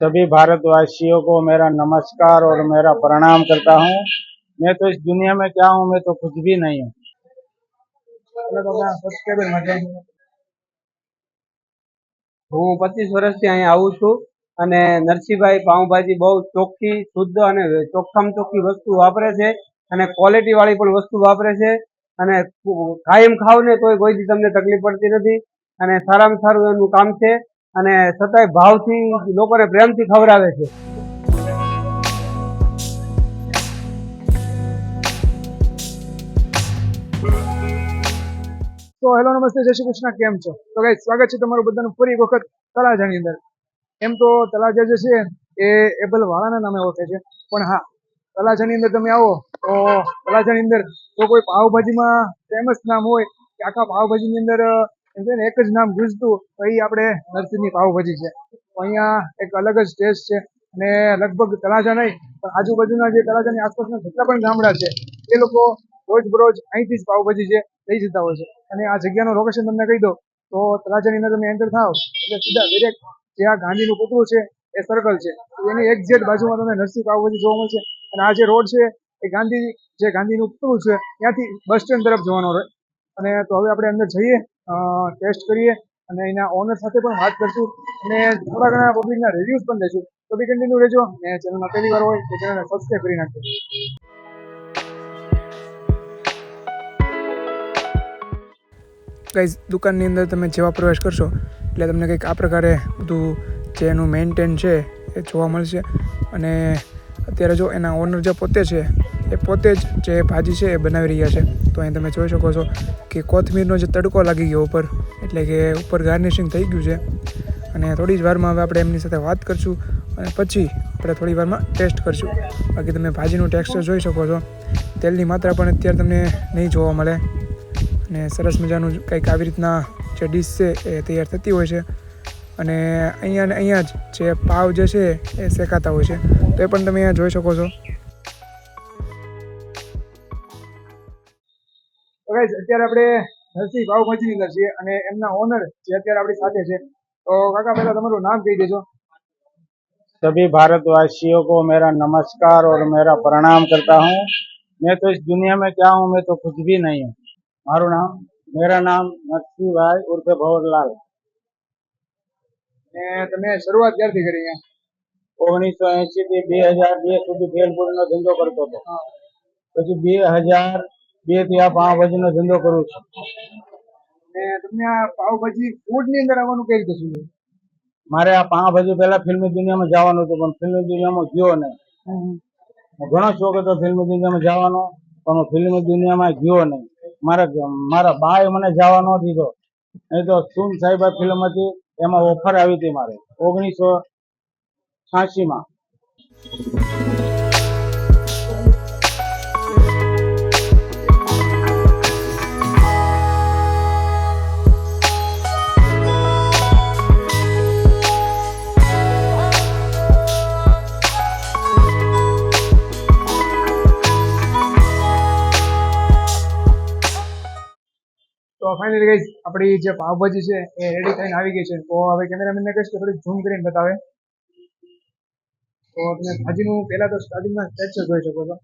सभी भारतवासियों को मेरा नमस्कार और मेरा प्रणाम करता हूँ मैं तो इस दुनिया में क्या हूँ मैं तो कुछ भी नहीं हूँ સબસ્ક્રાઈબર માટે હું પચીસ વર્ષથી અહીંયા આવું છું અને નરસિંહભાઈ પાઉંભાજી બહુ ચોખ્ખી શુદ્ધ અને ચોખ્ખામાં ચોખ્ખી વસ્તુ વાપરે છે અને ક્વોલિટી વાળી પણ વસ્તુ વાપરે છે અને કાયમ ખાવ ને તોય કોઈ દી તમને તકલીફ પડતી નથી અને સારામાં સારું એનું કામ છે અને છતાંય ભાવથી લોકોને પ્રેમથી ખવડાવે છે. તો હેલો, નમસ્તે, જય શ્રી કૃષ્ણ, કેમ છો? તો ગાઈ સ્વાગત છે તમારું બધાનું ફરી એક વખત તળાજાની અંદર. એમ તો તળાજા જે છે, એ એબલ વાળાના નામે ઓળખે છે. પણ હા તળાજાની અંદર તમે આવો, તો તળાજાની અંદર તો કોઈ પાવભાજીમાં ફેમસ નામ હોય, કે આખા પાવભાજીની અંદર ને એક જ નામ ગુજતું તો એ આપણે નરસિંહની પાવભાજી છે. અહીંયા એક અલગ જ ટેસ્ટ છે અને લગભગ તળાજા નહીં, પણ આજુબાજુના જે તળાજાની આસપાસના જેટલા પણ ગામડા છે, એ લોકો રોજ બરોજ અહીંથી જ પાવભાજી છે, લઈ જતા હોય છે. અને આ જગ્યાનું લોકેશન તમને કહી દો તો તળાજાની અંદર તમે એન્ટર થાવ એટલે સીધા દરેક જે આ ગાંધીનું પુતળું છે, એ સર્કલ છે. એની એની એક્ઝેક્ટ બાજુમાં તમને નરસિંહ પાવભાજી જોવા મળશે. અને આ જે રોડ છે, એ ગાંધી, જે ગાંધીનું પુતળું છે, ત્યાંથી બસ સ્ટેન્ડ તરફ જવાનો રહે અને તો હવે આપણે અંદર જઈએ. ટેસ્ટ કરીએ અને એના ઓનર સાથે પણ વાત કરશું અને થોડા ઘણા પબ્લિકના રિવ્યૂઝ પણ લેશું. તો બી કન્ટિન્યુ રહેજો અને ચેનલમાં પહેલી વાર હોય તો ચેનલને સબસ્ક્રાઈબ કરી નાખજો. ગાઈઝ દુકાનની અંદર તમે જેવા પ્રવેશ કરશો, એટલે તમને કંઈક આ પ્રકારે બધું જે એનું મેન્ટેન છે એ જોવા મળશે. અને અત્યારે જો એના ઓનર જે પોતે છે, એ પોતે જ જે ભાજી છે એ બનાવી રહ્યા છે. તો અહીં તમે જોઈ શકો છો કે કોથમીરનો જે તડકો લાગી ગયો ઉપર, એટલે કે ઉપર ગાર્નિશિંગ થઈ ગયું છે. અને થોડી જ વારમાં હવે આપણે એમની સાથે વાત કરશું અને પછી આપણે થોડી વારમાં ટેસ્ટ કરશું. બાકી તમે ભાજીનું ટેક્સચર જોઈ શકો છો. તેલની માત્રા પણ અત્યારે તમને નહીં જોવા મળે. અને સરસ મજાનું કંઈક આવી રીતના જે ડીશ છે એ તૈયાર થતી હોય છે. અને અહીંયા ને અહીંયા જ જે પાવ જે છે એ શેકાતા હોય છે. તો એ પણ તમે અહીંયા જોઈ શકો છો. અત્યારે આપણે નરસિંહ પાવભાજીની અંદર છીએ અને એમના ઓનર જે અત્યારે આપણી સાથે છે તો કાકા પહેલા તમારું નામ કહી દેજો सभी भारतवासियों को मेरा नमस्कार और मेरा प्रणाम करता हूँ मैं तो इस दुनिया में क्या हूँ मैं तो कुछ भी नहीं हूँ મારું નામ મેરા નામ નરસિંહભાઈ ઉર્ફે ભવરલાલ ને તમે શરૂઆત ક્યારથી કરી અહીંયા ઓગણીસો એસી થી બે હજાર બે સુધી ભેલપુરી નો ધંધો કરતો હતો પછી બે હજાર બેથી આ પાવભાજી નો ધંધો કરું છું. ને તમને આ પાવભાજી ફૂડની અંદર આવવાનું કઈ રીતે શું મારે આ પાવભાજી પહેલા ફિલ્મી દુનિયામાં જવાનું હતું પણ ફિલ્મી દુનિયામાં ગયો નહીં. ઘણો શોખ હતો ફિલ્મી દુનિયામાં જવાનો પણ ફિલ્મ દુનિયામાં ગયો નહીં. મારા મારા બાએ મને જવા ન દીધો નહીં તો સુન સાહેબા ફિલ્મ હતી એમાં ઓફર આવી હતી મારે ઓગણીસો છ્યાસીમાં. ફાઇનલી આપણી જે પાવભાજી છે એ રેડી થઈને આવી ગઈ છે. તો હવે કેમેરામેનને કહીશ કે થોડીક ઝૂમ કરીને બતાવે. તો તમે ભાજીનું પહેલા તો સ્ટાર્ટિંગમાં ટેક્સચર જોઈ શકો છો.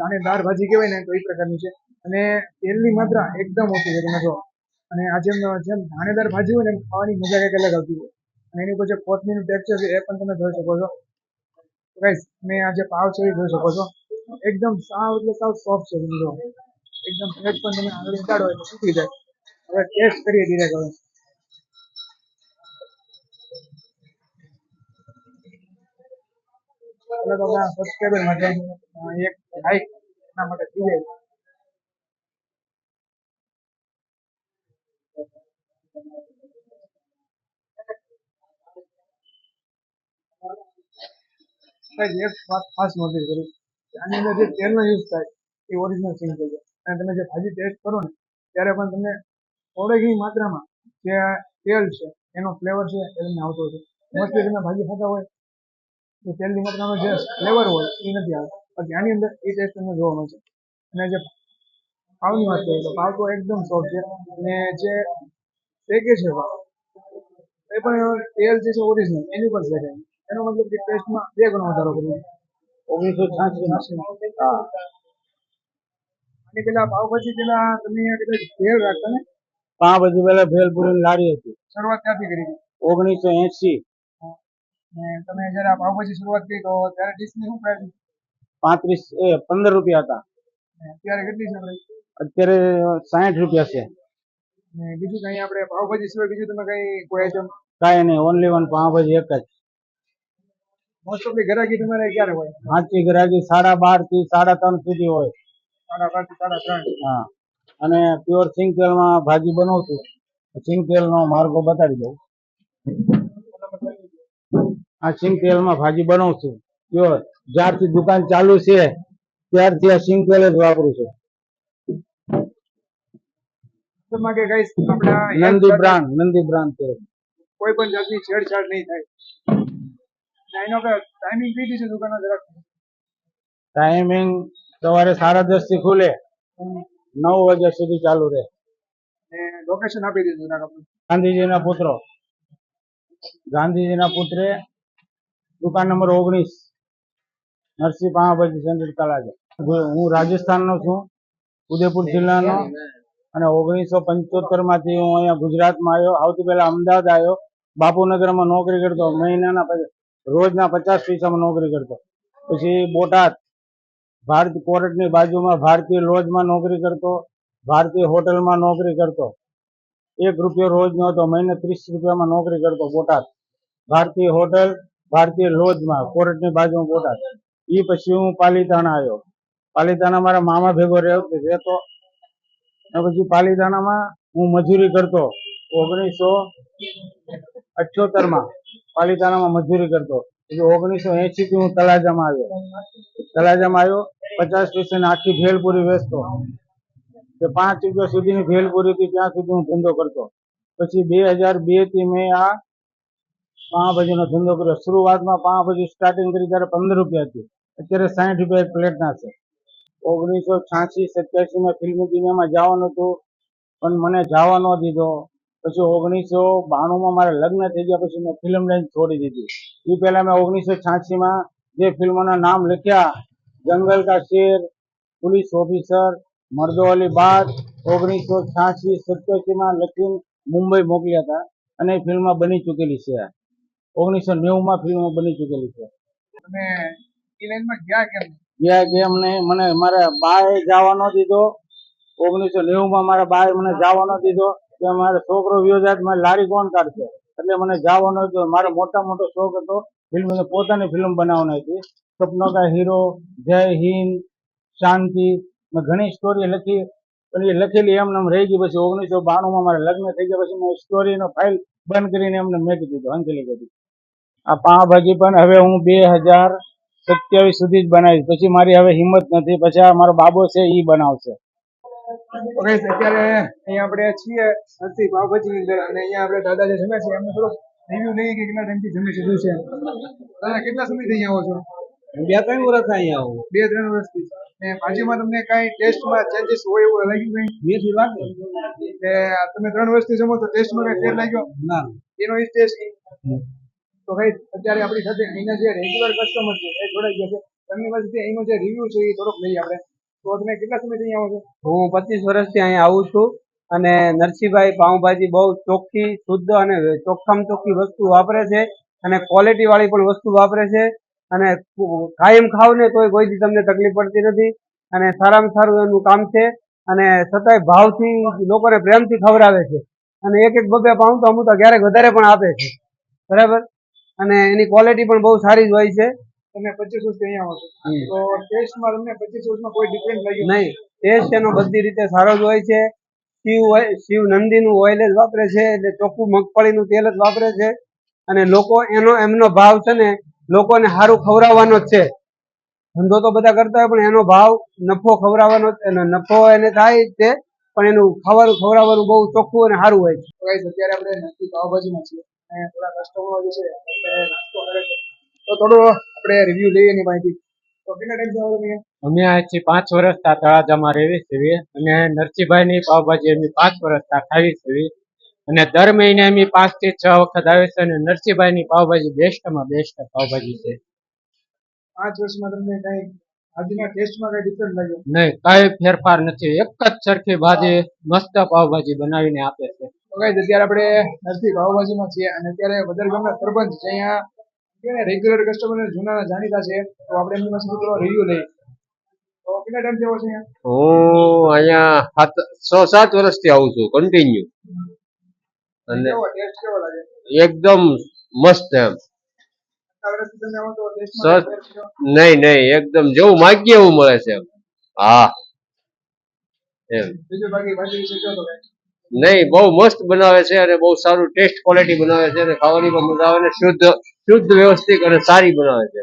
દાણેદાર ભાજી કહેવાય ને, તો એ પ્રકારની છે. અને તેલની માત્રા એકદમ ઓછી છે, તમે જો અને આ જેમ જેમ દાણેદાર ભાજી હોય ને ખાવાની મજા કંઈક અલગ આવતી હોય. અને એની ઉપર જે કોથમીરનું ટેક્સચર છે, એ પણ તમે જોઈ શકો છો. ગાઈસ મેં આ જે પાવ છે, એ જોઈ શકો છો. એકદમ સાવ, એટલે સાવ સોફ્ટ છે એકદમ પ્લેટ પણ તમે આગળ ઉતાડો એટલે સૂકી જાય. હવે ટેસ્ટ કરીએ ધીરે હવે. એટલે તો સબસ્ક્રાઈબર એક લાઈક ખાસ નોટિસ કરી. આની અંદર જે તેલનો યુઝ થાય, એ ઓરિજિનલ સિંગ થઈ જાય અને તમે જે ભાજી ટેસ્ટ કરો ને, ત્યારે પણ તમને થોડીક માત્રામાં જે તેલ છે એનો ફ્લેવર છે એમને આવતો છે મોસ્ટલી તમે ભાજી ખાતા હોય તો તેલની માત્રાનો જે ફ્લેવર હોય એ નથી આવતો. બાકી આની અંદર એ ટેસ્ટ તમને જોવા મળશે. અને જે ભાવની વાત કરીએ તો ભાવ તો એકદમ સોફ્ટ છે. અને જે શેકે છે ભાવ એ પણ તેલ જે છે ઓરિજિનલ એની ઉપર છે એનો મતલબ કે ટેસ્ટમાં બે ગણો વધારો કર્યો ઓગણીસો છ્યાસી અને પેલા પાવભાજી પેલા તમે કદાચ તેલ રાખતા ને પાવભાજી પેલા ભેલપુરી લારી હતી. શરૂઆત ક્યાંથી કરી? ઓગણીસો એસી તમે જયારે પાવભાજી શરૂઆત કરી તો ત્યારે ડીશની શું પ્રાઇસ પાંત્રીસ એ પંદર રૂપિયા હતા. અત્યારે કેટલી છે અત્યારે સાઠ રૂપિયા છે. બીજું કઈ આપણે પાવભાજી સિવાય બીજું તમે કઈ કોઈ આઈટમ કાંઈ નહીં ઓનલી વન પાવભાજી એક જ. મોસ્ટ ઓફલી ગ્રાહકી તમારે ક્યારે હોય? સાચી ગ્રાહકી સાડા બારથી સાડા ત્રણ સુધી હોય. સાડા બારથી સાડા ત્રણ. હા. અને પ્યોર સિંગ તેલમાં ભાજી બનાવું છું સિંગ તેલનો માર્ગો બતાડી દઉં. આ સિંગ તેલમાં ભાજી બનાવું છું પ્યોર જ્યારથી દુકાન ચાલુ છે ત્યારથી આ સિંગ તેલ જ વાપરું છું તમારે કે કઈ આપણા એક નંદી બ્રાન્ડ નંદી બ્રાન્ડ તેલ. કોઈ પણ જાતની છેડછાડ નહીં થાય. ટાઈમિંગ કઈ છે દુકાનનો જરાક ટાઈમિંગ સવારે સાડા દસથી ખુલે. નવ વાગ્યા સુધી ચાલુ રહે. લોકેશન આપી દીધું ગાંધીજીના પુત્રો. ગાંધીજીના પુત્રે દુકાન નંબર ઓગણીસ નરસિંહ પામાભાઈ સેન્ટર તળાજા હું રાજસ્થાનનો છું ઉદયપુર જિલ્લાનો અને ઓગણીસો પંચોતેરમાંથી હું અહીંયા ગુજરાતમાં આવ્યો. આવતી પહેલા અમદાવાદ આવ્યો. બાપુનગરમાં નોકરી કરતો. મહિનાના રોજના પચાસ પૈસામાં નોકરી કરતો. પછી બોટાદ ભારત કોર્ટની બાજુમાં ભારતીય લોજમાં નોકરી કરતો, ભારતીય હોટલમાં નોકરી કરતો. એક રૂપિયો રોજ નહોતો મહિને ત્રીસ રૂપિયામાં નોકરી કરતો બોટાદ. ભારતીય હોટલ, ભારતીય લોજમાં, કોર્ટની બાજુમાં બોટાદ. એ પછી હું પાલીતાણા આવ્યો. પાલીતાણા મારા મામા ભેગો રહેતો. અને પછી પાલીતાણામાં હું મજૂરી કરતો. ઓગણીસો અઠ્યોતેરમાં પાલિતાણામાં મજૂરી કરતો. પછી ઓગણીસો એંશી થી હું તળાજામાં આવ્યો. તળાજામાં આવ્યો પચાસ પૈસાની આખી ભેલપુરી વેચતો. કે પાંચ રૂપિયા સુધીની ભેલપુરી હતી, ત્યાં સુધી હું ધંધો કરતો. પછી બે હજાર બેથી મેં આ પાઉંભાજીનો ધંધો કર્યો. શરૂઆતમાં પાઉંભાજી સ્ટાર્ટિંગ કરી, ત્યારે પંદર રૂપિયા હતી. અત્યારે સાઠ રૂપિયા એક પ્લેટના છે. ઓગણીસો છ્યાસી સત્યાસીમાં ફિલ્મ દુનિયામાં જવાનું હતું, પણ મને જવા ન દીધો. પછી ઓગણીસો બાણુંમાં મારા લગ્ન થઈ ગયા, પછી મેં ફિલ્મ લાઈન છોડી દીધી. એ પહેલાં મેં ઓગણીસો છ્યાસીમાં જે ફિલ્મોના નામ લખ્યા જંગલ કા શેર પોલીસ ઓફિસર મર્દો અલી બાદ ઓગણીસો છ્યાસી સત્યાસીમાં લખીને મુંબઈ મોકલ્યા હતા અને ફિલ્મ બની ચૂકેલી છે ઓગણીસો નેવુંમાં ફિલ્મ બની ચૂકેલી છે. ગયા કેમ? નહીં મને મારા બાએ જવા ન દીધો. ઓગણીસો નેવુંમાં મારા બાએ મને જવા ન દીધો કે મારો છોકરો વ્યો જાય મારે લારી કોણ કાઢશે? એટલે મને જવા ન દીધો. મારો મોટા મોટો શોખ હતો ફિલ્મ પોતાની ફિલ્મ બનાવવાની હતી. સપનો કા હીરો, જય હિન્દ, શાંતિ મેં ઘણી સ્ટોરી લખી પણ એ લખેલી એમને રહી ગઈ, પછી ઓગણીસો બાણુંમાં મારા લગ્ન થઈ ગયા, પછી મેં સ્ટોરીનો ફાઇલ બંધ કરીને એમને મેકી દીધો અંજલિ કરી આ પાવભાજી પણ હવે હું બે હજાર સત્યાવીસ સુધી જ બનાવીશ, પછી મારી હવે હિંમત નથી, પછી આ મારો બાબો છે એ બનાવશે. અત્યારે અહીંયા આપણે છીએ નરસિંહ પાવભાજી અંદર, અને અહીંયા આપણે દાદા જે જમે છે, એમને થોડું રિવ્યુ લઈએ કે કેટલા ટાઈમથી જમે છે છે? દાદા, કેટલા સમયથી અહીંયા આવો છો? બે ત્રણ વર્ષ અહીંયા આવું. બે ત્રણ વર્ષથી. ને ભાજીમાં તમને કાંઈ ટેસ્ટમાં ચેન્જીસ હોય એવું લાગ્યું કઈ? મેથી લાગે કે તમે ત્રણ વર્ષથી જમો તો ટેસ્ટમાં કઈ ફેર લાગ્યો? ના. એનો એ ટેસ્ટ. તો ભાઈ અત્યારે આપણી સાથે અહીંના જે રેગ્યુલર કસ્ટમર છે એ જોડાઈ ગયા છે. તેમની પાસેથી અહીંનો જે રિવ્યુ છે એ થોડોક લઈએ આપણે. તો તમે કેટલા સમયથી અહીંયા આવો છો? હું પચીસ વર્ષથી અહીંયા આવું છું અને નરસિંહભાઈ પાઉંભાજી બહુ ચોખ્ખી શુદ્ધ અને ચોખ્ખામાં ચોખ્ખી વસ્તુ વાપરે છે અને ક્વોલિટી વાળી પણ વસ્તુ વાપરે છે. અને કાયમ ખાવ ને તોય કોઈ દી તમને તકલીફ પડતી નથી. અને સારામાં સારું એનું કામ છે. અને છતાંય ભાવથી લોકોને પ્રેમથી ખવડાવે છે. અને એક એક બબે પાઉં તો અમુક તો ક્યારેક વધારે પણ આપે છે. બરાબર? અને એની ક્વોલિટી પણ બહુ સારી જ હોય છે. તમે પચીસ વર્ષથી અહીંયા આવો છો તો ટેસ્ટમાં તમને પચીસ વર્ષમાં કોઈ ડિફરન્સ લાગ્યું નહીં. ટેસ્ટ એનો બધી રીતે સારો જ હોય છે. શિવ શિવ નંદીનું ઓઇલ જ વાપરે છે. એટલે ચોખ્ખું મગફળીનું તેલ જ વાપરે છે. અને લોકો એનો એમનો ભાવ છે ને લોકોને સારું ખવડાવવાનો જ છે. ધંધો તો બધા કરતા હોય પણ એનો ભાવ નફો ખવડાવવાનો જ એનો નફો એને થાય જ છે પણ એનું ખાવાનું ખવડાવવાનું બહુ ચોખ્ખું અને સારું હોય છે. અત્યારે આપણે નક્કી પાવભાજીમાં છીએ. અને થોડા કસ્ટમરો જે છે નાસ્તો કરે છે. તો થોડું આપણે રિવ્યુ લઈએ એની માહિતી. તો કેટલા ટાઈમ આવો તમે? અમે અહીંથી પાંચ વર્ષ તળાજામાં રહેવી છીએ અને નરસિંહભાઈની પાવભાજી અમે પાંચ વર્ષ ખાવી છીએ અને દર મહિને એમની પાંચથી છ વખત આવે છે અને નરસિંહભાઈની પાવભાજી બેસ્ટમાં બેસ્ટ પાવભાજી છે. પાંચ વર્ષમાં તમને કઈ આજના ટેસ્ટમાં કઈ ડિફરન્ટ લાગ્યો? નહીં કઈ ફેરફાર નથી. એક જ સરખી ભાજી મસ્ત પાવભાજી બનાવીને આપે છે. તો કઈ અત્યારે આપણે નરસિંહ પાવભાજીમાં છીએ અને અત્યારે વધારે સરપંચ છે. અહીંયા રેગ્યુલર કસ્ટમર જૂના જાણીતા છે. તો આપણે એમની પાસે થોડો રિવ્યુ લઈએ. તો કેટલા ટાઈમ થયો છે અહીંયા? હું અહીંયા સાત છ સાત વર્ષથી આવું છું કન્ટિન્યુ અને એકદમ મસ્ત એમ. નહીં નહીં એકદમ જેવું માગીએ એવું મળે છે એમ. હા. એમ. નહીં બહુ મસ્ત બનાવે છે અને બહુ સારું ટેસ્ટ ક્વોલિટી બનાવે છે અને ખાવાની પણ મજા આવે ને શુદ્ધ શુદ્ધ વ્યવસ્થિત અને સારી બનાવે છે.